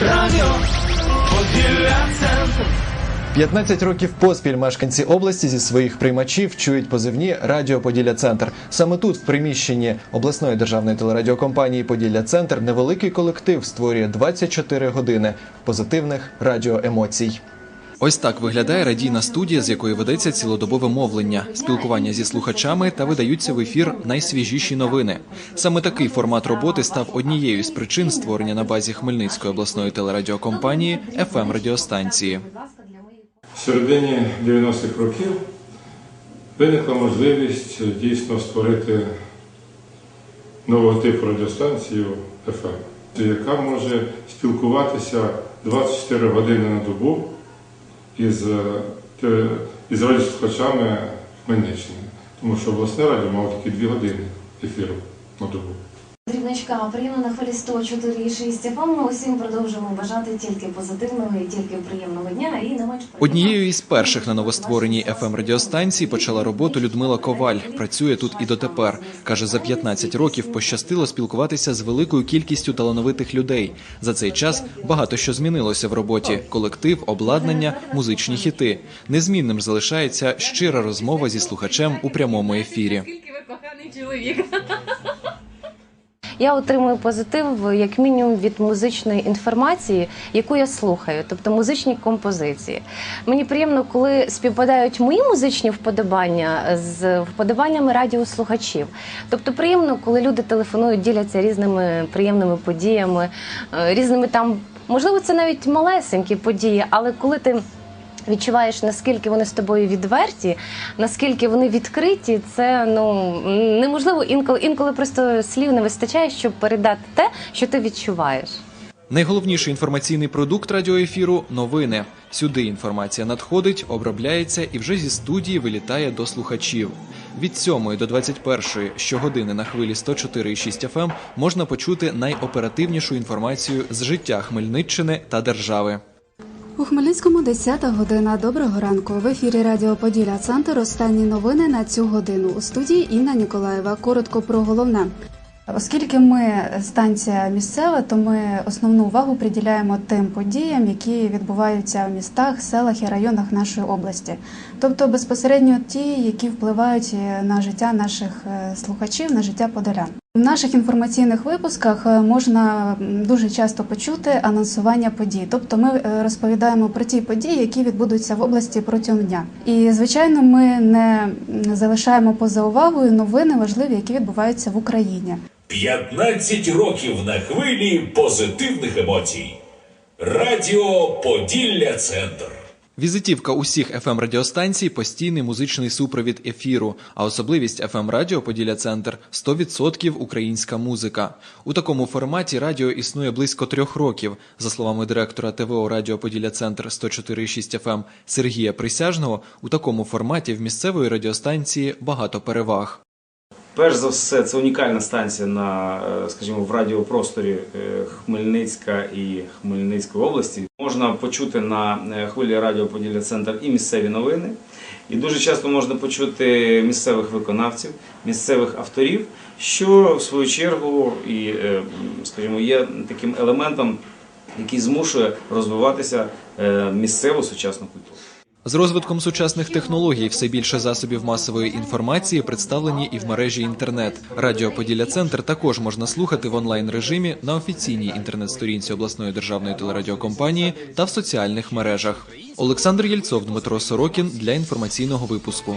Радіо Поділля Центр. 15 років поспіль мешканці області зі своїх приймачів чують позивні Радіо Поділля Центр. Саме тут, в приміщенні обласної державної телерадіокомпанії Поділля Центр, невеликий колектив створює 24 години позитивних радіоемоцій. Ось так виглядає радійна студія, з якої ведеться цілодобове мовлення, спілкування зі слухачами та видаються в ефір найсвіжіші новини. Саме такий формат роботи став однією з причин створення на базі Хмельницької обласної телерадіокомпанії fm радіостанції. В середині 90-х років виникла можливість дійсно створити нового типу радіостанцію FM, яка може спілкуватися 24 години на добу із, е, із радіослухачами Хмельниччини. Тому що обласне радіо мало тільки дві години ефіру на добу. Дрібничка, приємно на хвилі 104,6 FM. Усім продовжуємо бажати тільки позитивного і тільки приємного дня і не менш. Однією із перших на новоствореній fm радіостанції почала роботу Людмила Коваль. Працює тут і дотепер. каже, за 15 років пощастило спілкуватися з великою кількістю талановитих людей. За цей час багато що змінилося в роботі: колектив, обладнання, музичні хіти. Незмінним залишається щира розмова зі слухачем у прямому ефірі. Скільки ви коханий чоловік? Я отримую позитив як мінімум від музичної інформації, яку я слухаю, тобто музичні композиції. Мені приємно, коли співпадають мої музичні вподобання з вподобаннями радіослухачів. Тобто приємно, коли люди телефонують, діляться різними приємними подіями, е, різними там, можливо, це навіть малесенькі події, але коли ти. Відчуваєш, наскільки вони з тобою відверті, наскільки вони відкриті, це ну неможливо інколи інколи просто слів не вистачає, щоб передати те, що ти відчуваєш. Найголовніший інформаційний продукт радіоефіру новини. Сюди інформація надходить, обробляється і вже зі студії вилітає до слухачів. Від 7 до 21 щогодини на хвилі 104,6 FM можна почути найоперативнішу інформацію з життя Хмельниччини та держави. У Хмельницькому 10 година. Доброго ранку. В ефірі Радіо Поділля Центр. Останні новини на цю годину. У студії Інна Ніколаєва. Коротко про головне. Оскільки ми станція місцева, то ми основну увагу приділяємо тим подіям, які відбуваються в містах, селах і районах нашої області, тобто безпосередньо ті, які впливають на життя наших е, слухачів, на життя подолян. В наших інформаційних випусках е, можна дуже часто почути анонсування подій. Тобто ми е, розповідаємо про ті події, які відбудуться в області протягом дня. І звичайно, ми не залишаємо поза увагою новини важливі, які відбуваються в Україні. 15 років на хвилі позитивних емоцій. Радіо Поділля Центр. Візитівка усіх fm радіостанцій постійний музичний супровід ефіру. А особливість fm радіо Поділля Центр 100% українська музика. У такому форматі радіо існує близько трьох років. За словами директора ТВО Радіо Поділля Центр 104,6 FM Сергія Присяжного, у такому форматі в місцевої радіостанції багато переваг. Перш за все, це унікальна станція на, е, скажімо, в радіопросторі е, Хмельницька і Хмельницької області. Можна почути на е, хвилі Радіо Поділля Центр і місцеві новини. І дуже часто можна почути місцевих виконавців, місцевих авторів, що в свою чергу і, скажімо, є таким елементом, який змушує розвиватися місцеву сучасну культуру. З розвитком сучасних технологій все більше засобів масової інформації представлені і в мережі інтернет. Радіо Поділля Центр також можна слухати в онлайн режимі на офіційній інтернет-сторінці обласної державної телерадіокомпанії та в соціальних мережах. Олександр Єльцов, Дмитро Сорокін для інформаційного випуску.